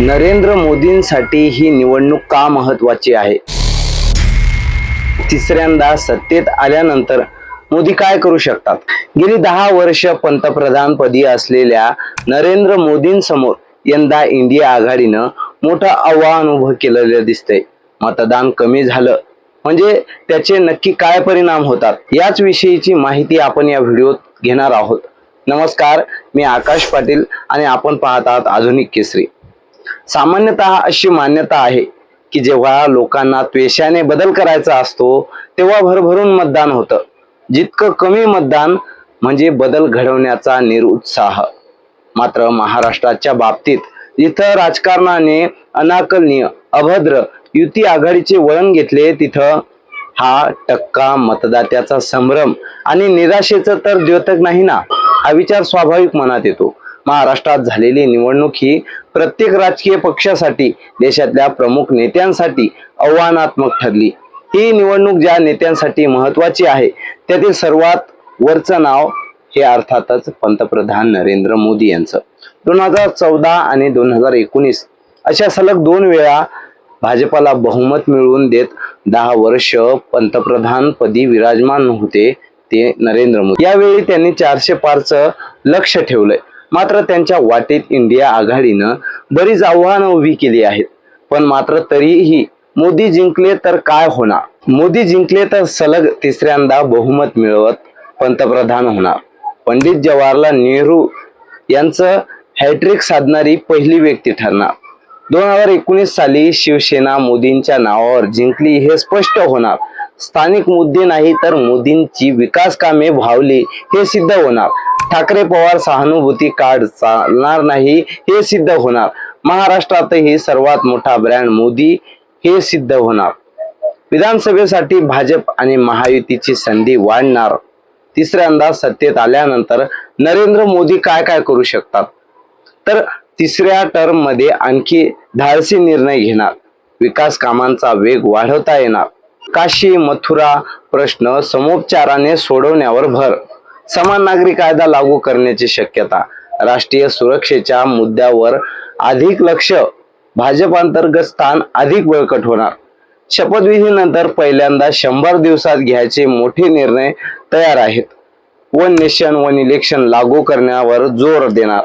नरेंद्र मोदींसाठी ही निवडणूक का महत्वाची आहे? तिसऱ्यांदा सत्तेत आल्यानंतर मोदी काय करू शकतात? गेली दहा वर्ष पंतप्रधानपदी असलेल्या नरेंद्र मोदींसमोर यंदा इंडिया आघाडीनं मोठं आव्हान उभं केलेलं दिसतंय. मतदान कमी झालं. म्हणजे त्याचे नक्की काय परिणाम होतात? याच विषयीची माहिती आपण या व्हिडिओत घेणार आहोत. नमस्कार मी आकाश पाटील आणि आपण पाहत आहात आधुनिक केसरी. सामान्यतः अशी मान्यता आहे की जेव्हा लोकांना त्वेषाने बदल करायचा असतो तेव्हा भरभरून मतदान होतं. जितकं कमी मतदान म्हणजे बदल घडवण्याचा निरुत्साह. मात्र महाराष्ट्राच्या बाबतीत जिथं राजकारणाने अनाकलनीय अभद्र युती आघाडीचे वळण घेतले तिथं हा टक्का मतदात्याचा संभ्रम आणि निराशेचं तर द्योतक नाही ना? हा विचार स्वाभाविक मनात येतो. महाराष्ट्रात झालेली निवडणूक ही प्रत्येक राजकीय पक्षासाठी देशातल्या प्रमुख नेत्यांसाठी आव्हानात्मक ठरली. ही निवडणूक ज्या नेत्यांसाठी महत्वाची आहे त्यातील सर्वात वरचं नाव हे अर्थातच पंतप्रधान नरेंद्र मोदी यांचं. दोन हजार चौदा आणि दोन हजार एकोणीस अशा सलग दोन वेळा भाजपाला बहुमत मिळवून देत दहा वर्ष पंतप्रधान पदी विराजमान होते ते नरेंद्र मोदी. यावेळी त्यांनी चारशे पारचं लक्ष ठेवलंय. मात्र त्यांच्या वाटेत इंडिया आघाडीनं बरीच आव्हानं उभी केली आहेत. पण मात्र तरीही मोदी जिंकले तर काय होणार? मोदी जिंकले तर सलग तिसऱ्यांदा बहुमत मिळवत पंतप्रधान होणार. पंडित जवाहरलाल नेहरू यांचं हॅट्रिक साधणारी पहिली व्यक्ती ठरणार. दोन हजार एकोणीस साली शिवसेना मोदींच्या नावावर जिंकली हे स्पष्ट होणार. स्थानिक मुद्दे नाही तर मोदींची विकास कामे भावली हे सिद्ध होणार. ठाकरे पवार सहानुभूती कार्ड चालणार नाही हे सिद्ध होणार. महाराष्ट्रातही सर्वात मोठा ब्रँड मोदी हे सिद्ध होणार. विधानसभेसाठी भाजप आणि महायुतीची संधी वाढणार. तिसऱ्यांदा सत्तेत आल्यानंतर नरेंद्र मोदी काय काय करू शकतात? तर तिसऱ्या टर्ममध्ये आणखी धाडसी निर्णय घेणार. विकास कामांचा वेग वाढवता येणार. काशी मथुरा प्रश्न समोपचाराने सोडवण्यावर भर समान नागरी कायदा लागू करण्याची शक्यता राष्ट्रीय सुरक्षेच्या मुद्द्यावर अधिक लक्ष भाजपांतर्गत स्थान अधिक बळकट होणार. शपथविधीनंतर पहिल्यांदा शंभर दिवसात घ्यायचे मोठे निर्णय तयार आहेत. वन नेशन वन इलेक्शन लागू करण्यावर जोर देणार.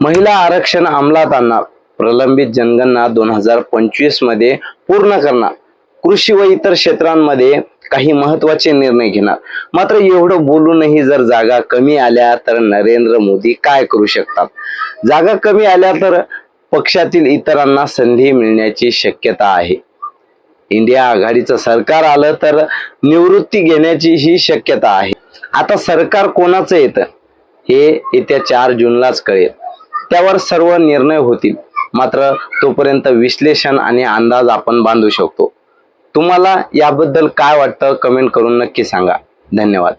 महिला आरक्षण अंमलात आणणार. प्रलंबित जनगणना दोन हजार पंचवीसमध्ये पूर्ण करणार. कृषी व इतर क्षेत्रांमध्ये काही महत्त्वाचे निर्णय घेणार. मात्र एवढं बोलूनही जर जागा कमी आल्या तर नरेंद्र मोदी काय करू शकतात? जागा कमी आल्या तर पक्षातील इतरांना संधी मिळण्याची शक्यता आहे. इंडिया आघाडीचं सरकार आलं तर निवृत्ती घेण्याची ही शक्यता आहे. आता सरकार कोणाचं येतं? हे येत्या चार जूनलाच कळेल. त्यावर सर्व निर्णय होतील. मात्र तोपर्यंत विश्लेषण आणि अंदाज आपण बांधू शकतो. तुम्हाला याबद्दल काय वाटतं? कमेंट करून नक्की सांगा. धन्यवाद.